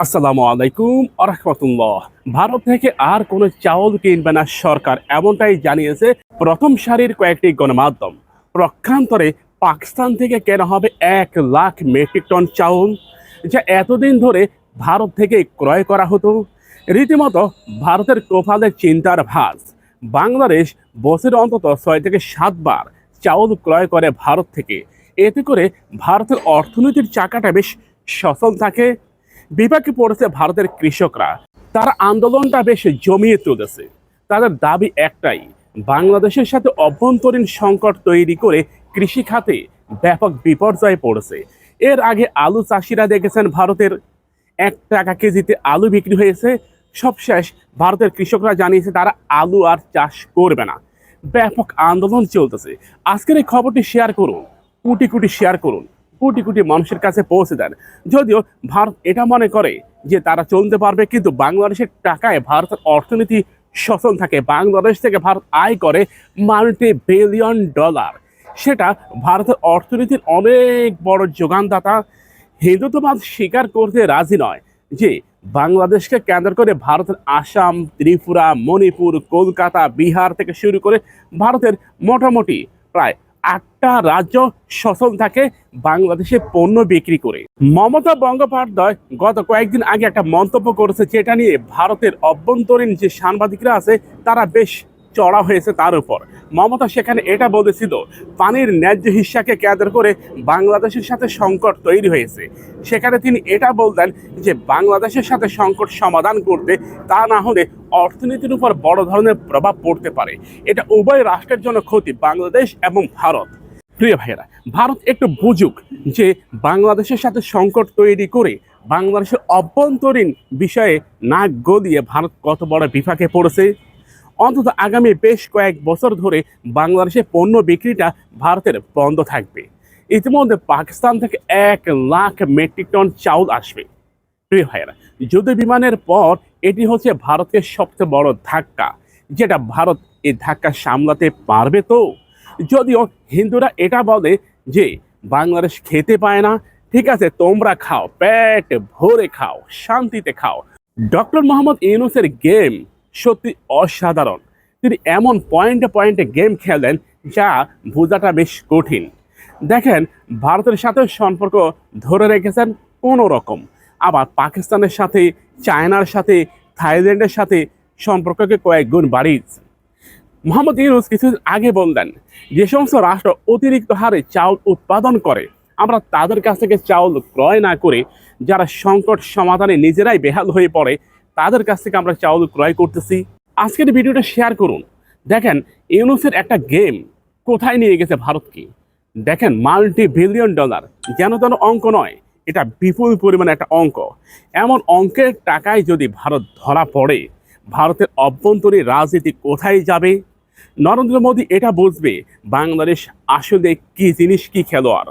আসসালামু আলাইকুম আরহামতুল্লাহ ভারত থেকে আর কোনো চাউল কিনবে না সরকার, এমনটাই জানিয়েছে প্রথম সারির কয়েকটি গণমাধ্যম। প্রক্ষান্তরে পাকিস্তান থেকে কেনা হবে এক লাখ মেট্রিক টন চাউল, যা এতদিন ধরে ভারত থেকে ক্রয় করা হতো। রীতিমতো ভারতের কোফাদের চিন্তার ভাস বাংলাদেশ বছরে অন্তত ছয় থেকে সাতবার চাউল ক্রয় করে ভারত থেকে। এতে করে ভারতের অর্থনীতির চাকাটা বেশ সচল থাকে। বিপাকে পড়েছে ভারতের কৃষকরা। তারা আন্দোলনটা বেশ জমিয়ে তুলেছে। তাদের দাবি একটাই, বাংলাদেশের সাথে অভ্যন্তরীণ সংকট তৈরি করে কৃষি খাতে ব্যাপক বিপর্যয়ে পড়েছে। এর আগে আলু চাষিরা দেখেছেন ভারতের এক টাকা কেজিতে আলু বিক্রি হয়েছে। সবশেষ ভারতের কৃষকরা জানিয়েছে তারা আলু আর চাষ করবে না। ব্যাপক আন্দোলন চলতেছে। আজকের এই খবরটি শেয়ার করুন, কোটি কোটি শেয়ার করুন। কোটি কোটি মানুষের কাছে পৌঁছে দেন। যদিও ভারত এটা মনে করে যে তারা চলতে পারবে, কিন্তু বাংলাদেশের টাকায় ভারতের অর্থনীতি সচল থাকে। বাংলাদেশ থেকে ভারত আয় করে মাল্টি বিলিয়ন ডলার সেটা ভারতের অর্থনীতির অনেক বড় যোগানদাতা। হিন্দুত্ববাদ স্বীকার করতে রাজি নয় যে বাংলাদেশকে কেন্দ্র করে ভারতের আসাম, ত্রিপুরা, মণিপুর, কলকাতা, বিহার থেকে শুরু করে ভারতের মোটামুটি প্রায় আটটা রাজ্য সচল থাকে বাংলাদেশে পণ্য বিক্রি করে। মমতা বন্দ্যোপাধ্যায় গত কয়েকদিন আগে একটা মন্তব্য করেছে, যেটা নিয়ে ভারতের অভ্যন্তরীণ যে সাংবাদিকরা আছে, তারা বেশ চড়া হয়েছে তার উপর। মমতা সেখানে এটা বলেছিল, পানির ন্যায্য হিস্সাকে কেন্দ্র করে বাংলাদেশের সাথে সংকট তৈরি হয়েছে। সেখানে তিনি এটা বলতেন যে, বাংলাদেশের সাথে সংকট সমাধান করতে তা না হলে অর্থনীতির উপর বড় ধরনের প্রভাব পড়তে পারে। এটা উভয় রাষ্ট্রের জন্য ক্ষতি, বাংলাদেশ এবং ভারত। প্রিয় ভাইয়েরা, ভারত একটু বুঝুক যে, বাংলাদেশের সাথে সংকট তৈরি করে বাংলাদেশের অভ্যন্তরীণ বিষয়ে নাক গলিয়ে ভারত কত বড় বিপাকে পড়েছে। অন্তত আগামী বেশ কয়েক বছর ধরে বাংলাদেশে পণ্য বিক্রিটা ভারতের বন্ধ থাকবে। ইতিমধ্যে পাকিস্তান থেকে এক লাখ মেট্রিক টন চাউল আসবে। প্রিয় ভাইয়েরা, যুদ্ধ বিমানের পর এটি হচ্ছে ভারতের সবচেয়ে বড় ধাক্কা। যেটা ভারত এই ধাক্কা সামলাতে পারবে তো? যদিও হিন্দুরা এটা বলে যে, বাংলাদেশ খেতে পায় না। ঠিক আছে, তোমরা খাও, পেট ভরে খাও, শান্তিতে খাও। ডক্টর মোহাম্মদ ইউনুসের গেম সত্যি অসাধারণ। তিনি এমন পয়েন্টে পয়েন্টে গেম খেলেন যা বোঝাটা বেশ কঠিন। দেখেন, ভারতের সাথে সম্পর্ক ধরে রেখেছেন কোনো রকম। আবার পাকিস্তানের সাথে, চায়নার সাথে, থাইল্যান্ডের সাথে সম্পর্ককে কয়েক গুণ বাড়িয়েছে মোহাম্মদ ইউনুস কিছুদিন আগে বললেন, যে সমস্ত রাষ্ট্র অতিরিক্ত হারে চাউল উৎপাদন করে, আমরা তাদের কাছ থেকে চাউল ক্রয় না করে, যারা সংকট সমাধানে নিজেরাই বেহাল হয়ে পড়ে তাদের কাছ থেকে আমরা চাউল ক্রয় করতেছি। আজকের ভিডিওটা শেয়ার করুন। দেখেন, ইউনুসের একটা গেম কোথায় নিয়ে গেছে ভারতকে দেখেন মাল্টি বিলিয়ন ডলার যেন তেন অঙ্ক নয়, এটা বিপুল পরিমাণে একটা অঙ্ক। এমন অঙ্কের টাকায় যদি ভারত ধরা পড়ে, ভারতের অভ্যন্তরীণ রাজনীতি কোথায় যাবে? নরেন্দ্র মোদী এটা বুঝবে, বাংলাদেশ আসলে কি জিনিস, কি খেলোয়াড়?